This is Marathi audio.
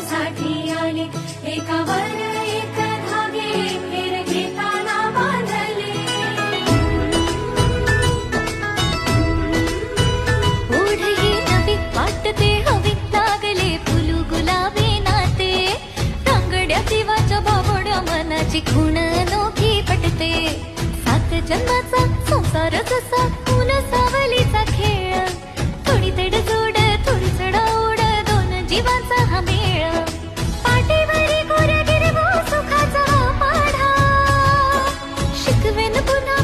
साठी आले. एका वर एक धागे घेताना बांधले. नवी वाटते हवी लागले फुलू गुलाबी नाते. तांगड्या दिवाच्या बाबड्या मनाची खुण अनोखी पटते. सात जन्माचा संसार जसा फुल सावली. ಆಶಿಕ್ವೆನ ಪುನಃ